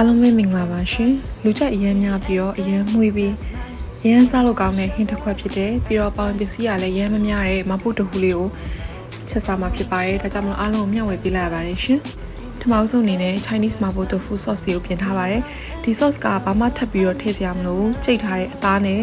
အားလုံးပဲမင်္ဂလာပါရှင်လူကြိုက်အရန်များပြီးတော့အရန်မှုပြီးအရန်စားလို့ကောင်းတဲ့ဟင်းတစ်ခွက်ဖြစ်တယ်ပြီးတော့ပေါင်ပစ္စည်းကလည်းအရန်မများတဲ့မပုတ်တဟူလေးကိုချက်စားမှာဖြစ်ပါတယ်ဒါကြောင့်မလို့အားလုံးကိုမျှဝေပေးလိုက်ရပါတယ်ရှင်ထမအောင်ဆုံးအနေနဲ့ Chinese mapo tofu sauce ကိုပြင်ထားပါတယ်ဒီ sauce ကဘာမှထပ်ပြီးတော့ထည့်စရာမလိုကြိတ်ထားတဲ့အသားနဲ့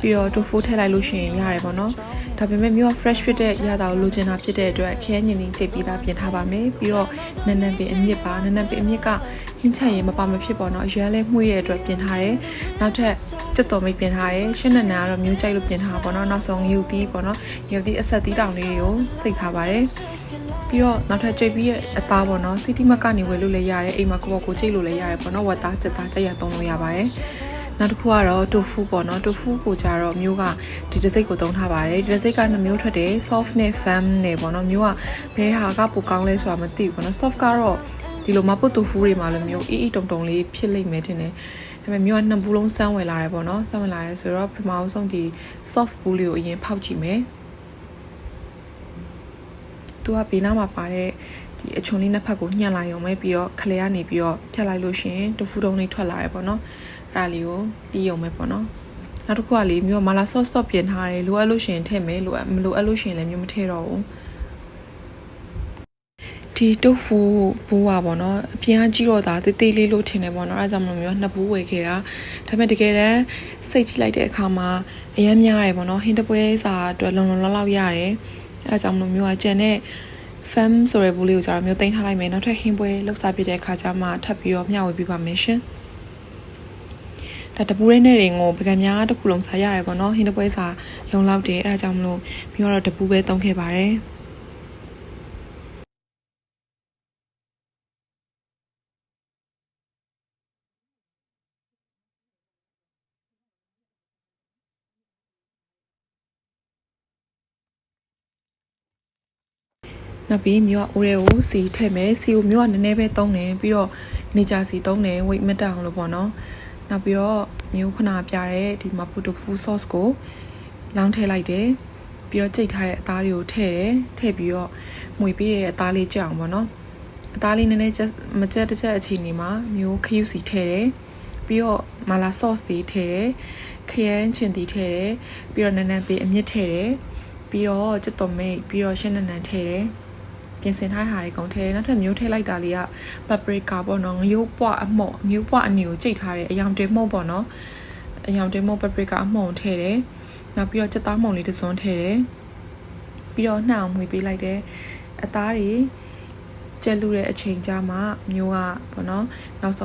ပြီးတော့ tofu ထည့်လိုက်လို့ရှိရင်ရတယ်ပေါ့နော်ဒါပေမဲ့မျိုးက fresh ဖြစ်တဲ့ရတာကိုလိုချင်တာဖြစ်တဲ့အတွက်ခရမ်းညင်ကြီးကြိတ်ပြီးသားပြင်ထားပါမယ်ပြီးတော့နန်းနန်းပင်အမြစ်ပါနန်းနန်းပင်အမြစ်ကဟ င်းချက်ရင်မပါမဖြစ်ပေါ့နော်အရန်လဲမှုရတဲ့အတွက်ပြင်ထားတယ်နောက်ထပ်ကျွတ်တော်မိတ်ပြင်ထားတယ်ရှင်းနန်းနန်းကတော့မျိုးကြိုက်လို့ပြင်ထားတာပေါ့နော်နောက်ဆုံးယူသီးပေါ့နော်ယူသီးအဆက်သီးတောင်လေးတွေကိုစိတ်ထားပါတယ်ပြီးတော့နောက်ထပ်ကြိတ်ပြီးရဲ့အသားပေါ့နော်စီတီမတ်ကနေဝယ်လို့လည်းရတယ်အိမ်မှာကိုယ့်ဘကိုကြိတ်လို့လည်းရတယ်ပေါ့နော်ဝတ်သားချက်သားချက်ရသုံးလို့ရပါတယ်နောက်တစ်ခုကတော့တိုဖူပေါ့နော်တိုဖူကိုကြတော့မျိုးကဒီတစ်စိတ်ကိုသုံးထားပါတယ်ဒီတစ်စိတ်ကနှစ်မျိုးထွက်တယ် soft နဲ့ firm နဲ့ပေါ့နော်မျိုးကဘဲဟာကပိုကောင်းလဲဆိုတာမသိဘူးပေါ့နော် soft ကတော့ ဒီလိုမပုတ်တိုဖူတွေမှာလိုမျိုးအီအီတုံတုံလေးဖြစ်လိမ့်မယ်ထင်တယ်ဒါပေမဲ့မျိုးကနှစ်ဘူးလုံးစမ်းဝင်လာတယ်ပေါ့နော်စမ်းဝင်လာတယ်ဆိုတော့ပထမဆုံးဒီ soft ဘူးလေးကိုအရင်ဖောက်ကြည့်မယ်သူကဘေးနားမှာပါတဲ့ဒီအချုံလေးနှစ်ဖက်ကိုညှက်လိုက်ရုံပဲပြီးတော့ခလဲကနေပြီးတော့ဖြတ်လိုက်လို့ရှိရင်တဖူတုံးလေးထွက်လာတယ်ပေါ့နော်အဲ့ဒါလေးကိုတီးရုံပဲပေါ့နော်နောက်တစ်ခုကလေမျိုးမာလာ sauce sauce ပြင်ထားတယ်လိုအပ်လို့ရှိရင်ထည့်မယ်လိုအပ်မလိုအပ်လို့ရှိရင်လည်းမျိုးမထည့်တော့ဘူး ဒီတုတ်ဖူဘူးอ่ะပေါ့နော်အပြင်ကကြည့်တော့ဒါတေးသေးလေးလို့ထင်တယ်ပေါ့နော်အဲဒါကြောင့်မလို့မျိုးနှစ်ဘူးဝယ်ခဲ့တာဒါပေမဲ့တကယ်တမ်းစိတ်ကြည့်လိုက်တဲ့အခါမှာအရမ်းများတယ်ပေါ့နော်ဟင်းတပွဲစာအတွက်လုံလုံလောက်လောက်ရတယ်အဲဒါကြောင့်မလို့မျိုးကကြံတဲ့ fam ဆိုတဲ့ဘူးလေးကိုကျတော့မျိုးတင်ထားလိုက်မယ်နောက်ထပ်ဟင်းပွဲလောက်စားပြတဲ့အခါကျမှထပ်ပြီးတော့မျှဝေပေးပါမယ်ရှင်ဒါတပူရဲနဲ့ရင်ကိုပကံများတစ်ခုလုံးစားရတယ်ပေါ့နော်ဟင်းတပွဲစာလုံလောက်တယ်အဲဒါကြောင့်မလို့မျိုးကတော့တပူပဲတုံးခဲ့ပါတယ် နောက်ပြီးမျိုးကအိုးရဲကိုစီထည့်မယ်စီကိုမျိုးကနည်းနည်းပဲတုံးတယ်ပြီးတော့နေကြစီတုံးတယ်ဝိတ်မတက်အောင်လို့ပေါ့နော်နောက်ပြီးတော့မျိုးခဏပြတဲ့ဒီမပူတိုဖူးဆော့စ်ကိုလောင်းထည့်လိုက်တယ်ပြီးတော့ကြိတ်ထားတဲ့အသားတွေကိုထည့်တယ်ထည့်ပြီးတော့မှွေပေးတဲ့အသားလေးကြအောင်ပေါ့နော်အသားလေးနည်းနည်းချက်မချက်တစ်ချက်အချိန်နေမှာမျိုးခရူးစီထည့်တယ်ပြီးတော့မာလာဆော့စ်တွေထည့်တယ်ခရမ်းချင်တီထည့်တယ်ပြီးတော့နန်းနန်းပေးအမြင့်ထည့်တယ်ပြီးတော့ကျွတ်တော်မိတ်ပြီးတော့ရှင်းနန်းနန်းထည့်တယ် ပြင်ဆင်ထားတဲ့ဟာတွေကုန်ထဲနောက်ထပ်မျိုးထည့်လိုက်တာလေးက paprika ပေါ့နော်ငရုတ်ပွအမှုန့်ငရုတ်ပွအနီကိုကြိတ်ထားတဲ့အယောင်တင်မှုန့်ပေါ့နော်အယောင်တင်မှုန့် paprika အမှုန့်ထည့်တယ်နောက်ပြီးတော့ချက်သားမှုန့်လေးတစ်စွန်းထည့်တယ်ပြီးတော့နှောင်မှွေပေးလိုက်တယ်အသားတွေကျက်လူတဲ့အချိန်ကြာမှမျိုးကပေါ့နော်နောက်ဆုံး